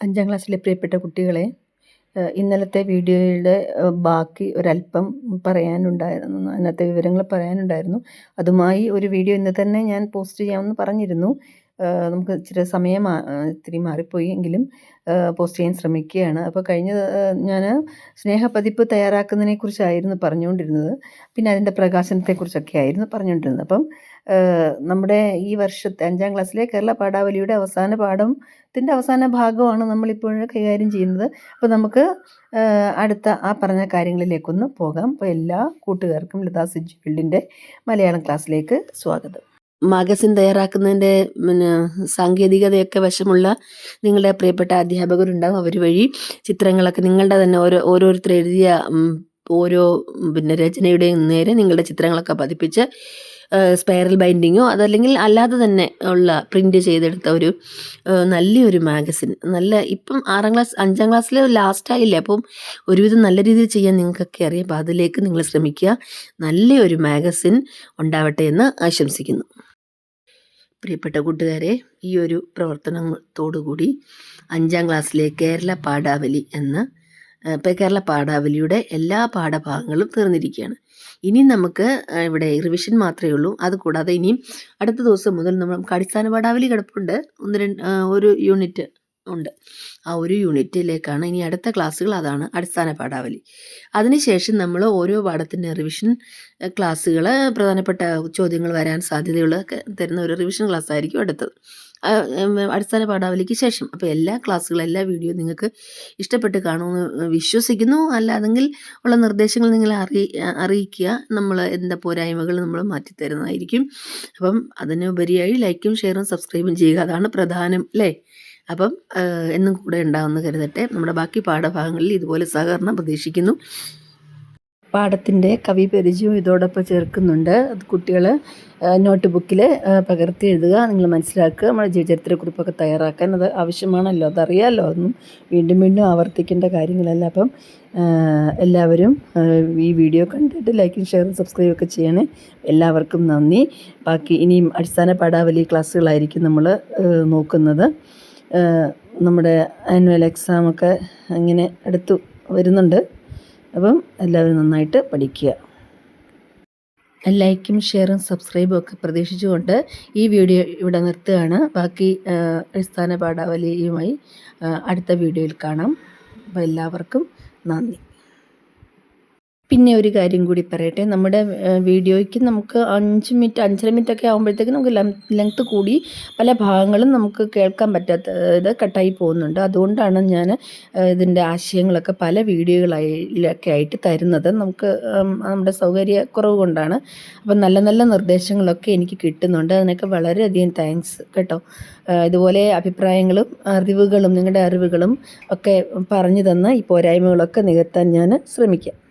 അഞ്ചാം ക്ലാസ്സിലെ പ്രിയപ്പെട്ട കുട്ടികളെ ഇന്നലത്തെ വീഡിയോയുടെ ബാക്കി ഒരല്പം പറയാനുണ്ടായിരുന്നു അതിനകത്തെ വിവരങ്ങൾ പറയാനുണ്ടായിരുന്നു. അതുമായി ഒരു വീഡിയോ ഇന്ന് തന്നെ ഞാൻ പോസ്റ്റ് ചെയ്യാമെന്ന് പറഞ്ഞിരുന്നു. നമുക്ക് ഇച്ചിരി സമയം ഇത്തിരി മാറിപ്പോയി എങ്കിലും പോസ്റ്റ് ചെയ്യാൻ ശ്രമിക്കുകയാണ്. അപ്പോൾ കഴിഞ്ഞ ഞാൻ സ്നേഹപതിപ്പ് തയ്യാറാക്കുന്നതിനെക്കുറിച്ചായിരുന്നു പറഞ്ഞുകൊണ്ടിരുന്നത്. പിന്നെ അതിന്റെ പ്രകാശനത്തെക്കുറിച്ചൊക്കെ ആയിരുന്നു പറഞ്ഞുകൊണ്ടിരുന്നത്. അപ്പം നമ്മുടെ ഈ വർഷത്തെ അഞ്ചാം ക്ലാസ്സിലെ കേരള പാഠാവലിയുടെ അവസാന പാഠത്തിന്റെ അവസാന ഭാഗമാണ് നമ്മളിപ്പോൾ കൈകാര്യം ചെയ്യുന്നത്. അപ്പോൾ നമുക്ക് അടുത്ത ആ പറഞ്ഞ കാര്യങ്ങളിലേക്കൊന്ന് പോകാം. അപ്പോൾ എല്ലാ കൂട്ടുകാർക്കും ലതാ സിജ് ഫീൽഡിന്റെ മലയാളം ക്ലാസ്സിലേക്ക് സ്വാഗതം. മാഗസിൻ തയ്യാറാക്കുന്നതിന്റെ പിന്നെ സാങ്കേതികതയൊക്കെ വശമുള്ള നിങ്ങളുടെ പ്രിയപ്പെട്ട അധ്യാപകരുണ്ടാകും അവർ വഴി ചിത്രങ്ങളൊക്കെ നിങ്ങളുടെ തന്നെ ഓരോ ഓരോരുത്തർ എഴുതിയ ഓരോ പിന്നെ രചനയുടെയും നേരെ നിങ്ങളുടെ ചിത്രങ്ങളൊക്കെ പതിപ്പിച്ച് സ്പൈറൽ ബൈൻഡിങ്ങോ അതല്ലെങ്കിൽ അല്ലാതെ തന്നെ ഉള്ള പ്രിന്റ് ചെയ്തെടുത്ത ഒരു നല്ലൊരു മാഗസിൻ നല്ല ഇപ്പം ആറാം ക്ലാസ് അഞ്ചാം ക്ലാസ്സിൽ ലാസ്റ്റ് ആയില്ലേ? അപ്പം ഒരുവിധം നല്ല രീതിയിൽ ചെയ്യാൻ നിങ്ങൾക്കൊക്കെ അറിയാം. അപ്പോൾ അതിലേക്ക് നിങ്ങൾ ശ്രമിക്കുക. നല്ലൊരു മാഗസിൻ ഉണ്ടാവട്ടെ എന്ന് ആശംസിക്കുന്നു. പ്രിയപ്പെട്ട കൂട്ടുകാരെ ഈ ഒരു പ്രവർത്തനത്തോടുകൂടി അഞ്ചാം ക്ലാസ്സിലെ കേരള പാഠാവലി എന്ന കേരള പാഠാവലിയുടെ എല്ലാ പാഠഭാഗങ്ങളും തീർന്നിരിക്കുകയാണ്. ഇനി നമുക്ക് ഇവിടെ റിവിഷൻ മാത്രമേ ഉള്ളൂ. അതുകൂടാതെ ഇനിയും അടുത്ത ദിവസം മുതൽ നമുക്ക് അടിസ്ഥാന പാഠാവലി കിടപ്പുണ്ട്. ഒന്ന് രണ്ട് ഒരു യൂണിറ്റ് ഉണ്ട്. ആ ഒരു യൂണിറ്റിലേക്കാണ് ഇനി അടുത്ത ക്ലാസ്സുകൾ. അതാണ് അടിസ്ഥാന പാഠാവലി. അതിനുശേഷം നമ്മൾ ഓരോ പാഠത്തിന്റെ റിവിഷൻ ക്ലാസ്സുകൾ പ്രധാനപ്പെട്ട ചോദ്യങ്ങൾ വരാൻ സാധ്യതയുള്ള തരുന്ന ഒരു റിവിഷൻ ക്ലാസ് ആയിരിക്കും അടുത്തത്. അടിസ്ഥാന പാഠാവലിക്ക് ശേഷം. അപ്പോൾ എല്ലാ ക്ലാസ്സുകളും എല്ലാ വീഡിയോ നിങ്ങൾക്ക് ഇഷ്ടപ്പെട്ട് കാണുമെന്ന് വിശ്വസിക്കുന്നു. അല്ലാതെങ്കിൽ ഉള്ള നിർദ്ദേശങ്ങൾ നിങ്ങൾ അറിയി അറിയിക്കുക. നമ്മൾ എന്താ പോരായ്മകൾ നമ്മൾ മാറ്റിത്തരുന്നതായിരിക്കും. അപ്പം അതിനുപരിയായി ലൈക്കും ഷെയറും സബ്സ്ക്രൈബും ചെയ്യുക. അതാണ് പ്രധാനം അല്ലേ അപ്പം എന്നും കൂടെ ഉണ്ടാകുമെന്ന് കരുതട്ടെ. നമ്മുടെ ബാക്കി പാഠഭാഗങ്ങളിൽ ഇതുപോലെ സഹകരണം പ്രതീക്ഷിക്കുന്നു. പാഠത്തിന്റെ കവി പരിചയവും ഇതോടൊപ്പം ചേർക്കുന്നുണ്ട്. അത് കുട്ടികൾ നോട്ട് ബുക്കിൽ പകർത്തി എഴുതുക നിങ്ങൾ മനസ്സിലാക്കുക നമ്മുടെ ജീവചരിത്രക്കുറിപ്പൊക്കെ തയ്യാറാക്കാൻ അത് ആവശ്യമാണല്ലോ അതറിയാമല്ലോ അതൊന്നും വീണ്ടും വീണ്ടും ആവർത്തിക്കേണ്ട കാര്യങ്ങളല്ല. അപ്പം എല്ലാവരും ഈ വീഡിയോ കണ്ടിട്ട് ലൈക്കും ഷെയറും സബ്സ്ക്രൈബ് ഒക്കെ ചെയ്യണേ. എല്ലാവർക്കും നന്ദി. ബാക്കി ഇനിയും അടിസ്ഥാന പാഠാവലി ക്ലാസ്സുകളായിരിക്കും നമ്മൾ നോക്കുന്നത്. നമ്മുടെ ആനുവൽ എക്സാമൊക്കെ അങ്ങനെ അടുത്തു വരുന്നുണ്ട്. അപ്പം എല്ലാവരും നന്നായിട്ട് പഠിക്കുക. ലൈക്കും ഷെയറും സബ്സ്ക്രൈബും ഒക്കെ പ്രതീക്ഷിച്ചുകൊണ്ട് ഈ വീഡിയോ ഇവിടെ നിർത്തുകയാണ്. ബാക്കി അടിസ്ഥാന പാഠാവലിയുമായി അടുത്ത വീഡിയോയിൽ കാണാം. അപ്പോൾ എല്ലാവർക്കും നന്ദി. പിന്നെ ഒരു കാര്യം കൂടി പറയട്ടെ. നമ്മുടെ വീഡിയോയ്ക്ക് നമുക്ക് അഞ്ച് മിനിറ്റ് അഞ്ചര മിനിറ്റ് ഒക്കെ ആകുമ്പോഴത്തേക്ക് നമുക്ക് ലെങ്ത്ത് കൂടി പല ഭാഗങ്ങളും നമുക്ക് കേൾക്കാൻ പറ്റാത്ത ഇത് കട്ടായി പോകുന്നുണ്ട്. അതുകൊണ്ടാണ് ഞാൻ ഇതിന്റെ ആശയങ്ങളൊക്കെ പല വീഡിയോകളൊക്കെ ആയിട്ട് തരുന്നത്. നമുക്ക് നമ്മുടെ സൗകര്യക്കുറവ് കൊണ്ടാണ്. അപ്പം നല്ല നല്ല നിർദ്ദേശങ്ങളൊക്കെ എനിക്ക് കിട്ടുന്നുണ്ട്. അതിനൊക്കെ വളരെയധികം താങ്ക്സ് കേട്ടോ. ഇതുപോലെ അഭിപ്രായങ്ങളും അറിവുകളും നിങ്ങളുടെ അറിവുകളും ഒക്കെ പറഞ്ഞു തന്ന് ഈ പോരായ്മകളൊക്കെ നികത്താൻ ഞാൻ ശ്രമിക്കാം.